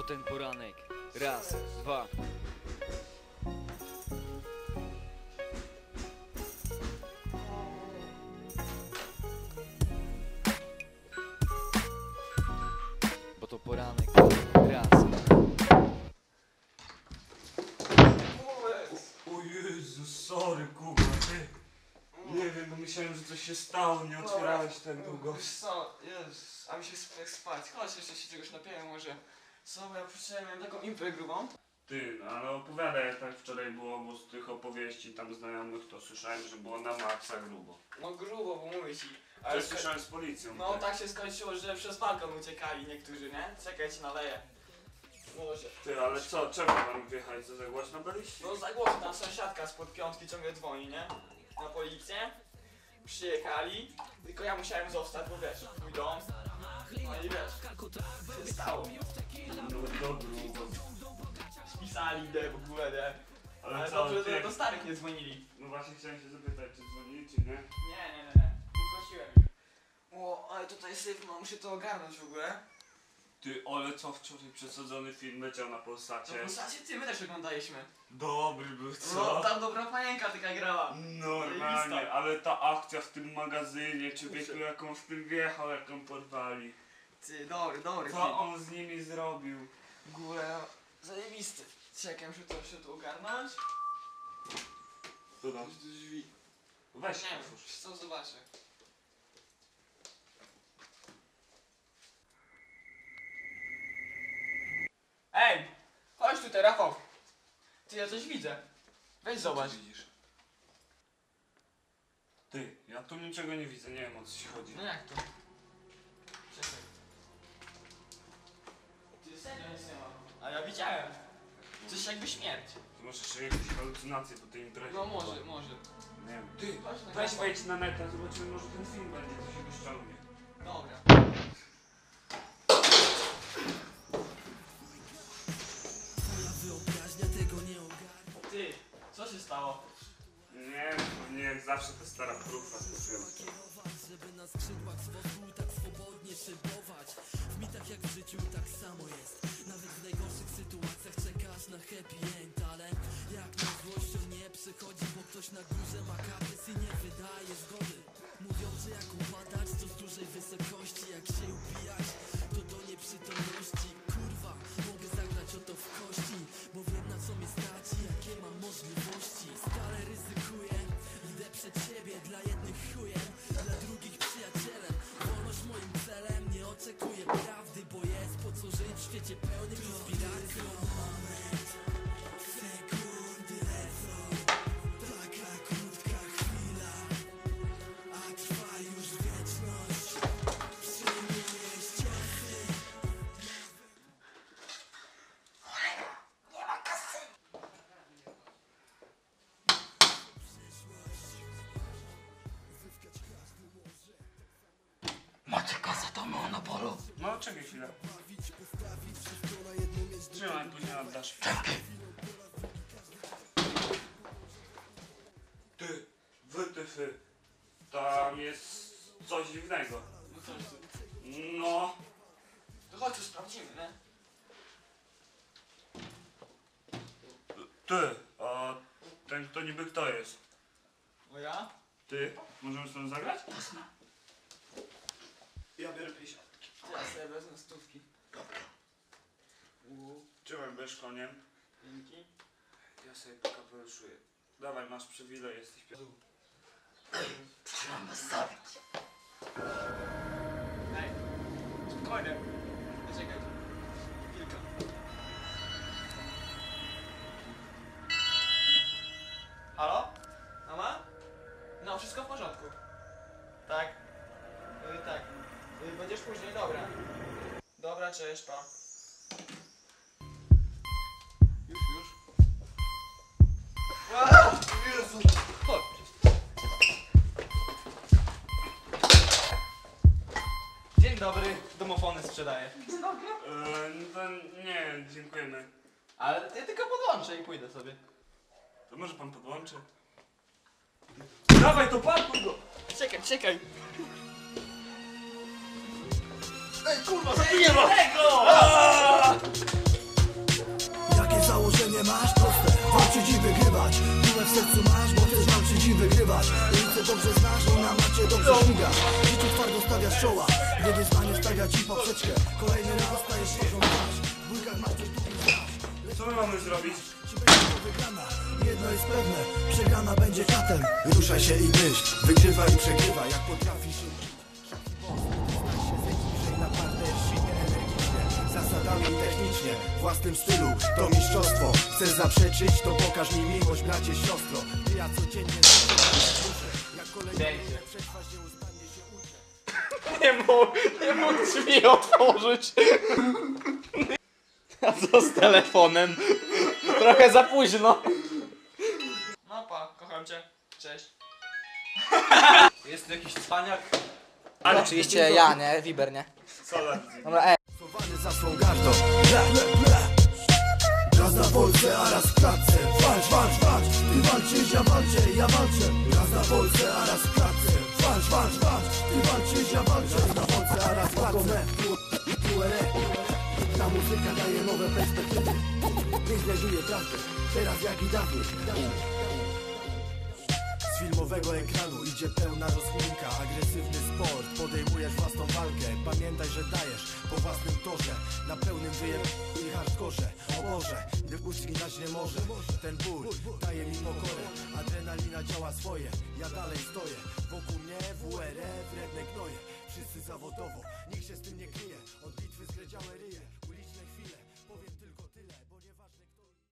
To ten poranek. Raz, dwa. Bo to poranek. Raz. O Jezu, sorry Kuba, ty. Nie wiem, bo myślałem, że coś się stało, nie otwierałeś tak długo. Wiesz co, jest, a mi się chce spać. Chodź, jeszcze się czegoś napiję może. Co, bo ja wczoraj miałem taką impę grubą. Ty, no ale opowiadaj, jak tak wczoraj było, bo z tych opowieści tam znajomych to słyszałem, że było na maksa grubo. No grubo, bo mówię ci. Ale Ale słyszałem z policją. no tak się skończyło, że przez balkon uciekali niektórzy, nie? Czekajcie, naleję. Może. Ty, ale co, czemu mam wjechać, co za głośno byliście? No za głośno, tam sąsiadka spod piątki ciągle dzwoni, nie? Na policję. Przyjechali, tylko ja musiałem zostać, bo wiesz, mój dom. No i wiesz, się stało. No dobro, Spisali idę w ogóle, nie? ale, Ale co, dobrze, że do starych nie dzwonili. No właśnie chciałem się zapytać, czy dzwonili, czy nie? Nie, nie, nie, nie. Poprosiłem ich. O, ale tutaj syf, no muszę to ogarnąć w ogóle. Ty, ale co wczoraj przesadzony film leciał na Polsacie? w zasadzie ty, my też oglądaliśmy. Dobry był, No, co? tam dobra panienka taka grała. Normalnie, ale ta akcja w tym magazynie, człowieku jaką z tym wjechał, jak ją porwali. Ty, dobry, dobry Co on z nimi zrobił? W ogóle zajebisty. Czekaj, muszę to jeszcze tu ogarnąć. Co tam? Drzwi. Weź Nie otwórz. co zobaczę. Ej! Chodź tutaj, Rafał. Ty, ja coś widzę. Weź zobacz. widzisz? Ty, ja tu niczego nie widzę, nie wiem o co ci chodzi. No jak to? Czekaj. Ty serio nic nie ma. A ja widziałem. Coś jakby śmierć. Ty masz jeszcze jakieś halucynacje po tej imprezie. No może, może. Nie wiem. Ty, Chodź na weź wejdź na neta, zobaczymy, może ten film będzie, zawsze ta stara próba skoczyła. Żeby na skrzydłach z tak swobodnie szybować. W mitach jak w życiu tak samo jest. Nawet w najgorszych sytuacjach czekasz na happy end. Ale jak na złość on nie przychodzi Bo ktoś na górze ma kaprys i nie wydaje zgody. Mówią, że jak upadać to z dużej wysokości Jak się upijać to do nieprzytomności. Kurwa, mogę zagrać o to w kości Bo wiem na co mnie stać i jakie mam możliwości monopolu? No, czekaj chwilę. Trzymaj, później oddasz. Dzięki. Ty, wytyfy. Tam jest coś dziwnego. No coś tu. No, To chodź tu sprawdzimy, nie? ty, a ten kto niby kto jest? O ja? Ty, możemy stąd zagrać? Ja biorę 50. Ja sobie wezmę stówki. Uuu, Trzymaj będziesz koniem. dzięki. Ja sobie pokapelszuję. Dawaj, masz przywilej, jesteś pierwszy. Trzymam was zabić. Ej, spokojnie. Poczekaj. Kilka. Halo? Mama? No, wszystko w porządku. Tak? Y, będziesz później, dobra. Dobra, cześć, pa. Już, już. Jezu! Chodź. Dzień dobry, domofony sprzedaję. Eee, no to nie, dziękujemy. Ale ja tylko podłączę i pójdę sobie. To może pan podłączy? Dawaj, to pakuj go! Czekaj, czekaj. Kurwa, zabiję was! Jakie założenie masz? Proste, walczyć i wygrywać. Tyle w sercu masz, bo chcesz walczyć i wygrywać. Ręce dobrze znasz, ona macie dobrze ściga W życiu twardo stawiasz czoła. Jedzie stanie stawia ci poprzeczkę. Kolejny raz stajesz twarzą twarz. W bójkach masz coś tu Co my mamy zrobić? Czy? Jedno jest pewne, przegrana będzie katem Ruszaj się i myśl, wygrywaj i przegrywaj Jak potrafisz. Zasadami i technicznie, własnym stylu To mistrzostwo, chcesz zaprzeczyć To pokaż mi miłość, bracie, siostro Ty ja codziennie Jak kolejny Pięknie. przetrwać nieustannie się uczę Nie mógł, nie mógł drzwi otworzyć. A co z telefonem? Trochę za późno. No pa, kocham cię. Cześć. Jest tu jakiś cwaniak? Ale Oczywiście ja, nie? Wiber, nie? Dobra, ej. Schowany za swą gardą. Ble, ble, ble. Raz na Polsce, a raz w klatce. Walcz, walcz, walcz. Ty walczysz, ja walczę, ja walczę. Raz na Polsce, a raz w klatce. Walcz, walcz, walcz. Ty walczysz, ja walczę. Raz na Polsce, a raz w klatce. Ta muzyka daje nowe perspektywy. Niech znajduje prawdę. Teraz jak i dawniej filmowego ekranu. Idzie pełna rozchłonka Agresywny sport, podejmujesz własną walkę Pamiętaj, że dajesz po własnym torze. Na pełnym wyjem i hardkorze. O Boże, gdy dać nie może. Ten ból daje mi pokorę. Adrenalina działa swoje, ja dalej stoję. Wokół mnie WRE, wredne gnoje. Wszyscy zawodowo, nikt się z tym nie kryje. Od bitwy zgredziałe ryje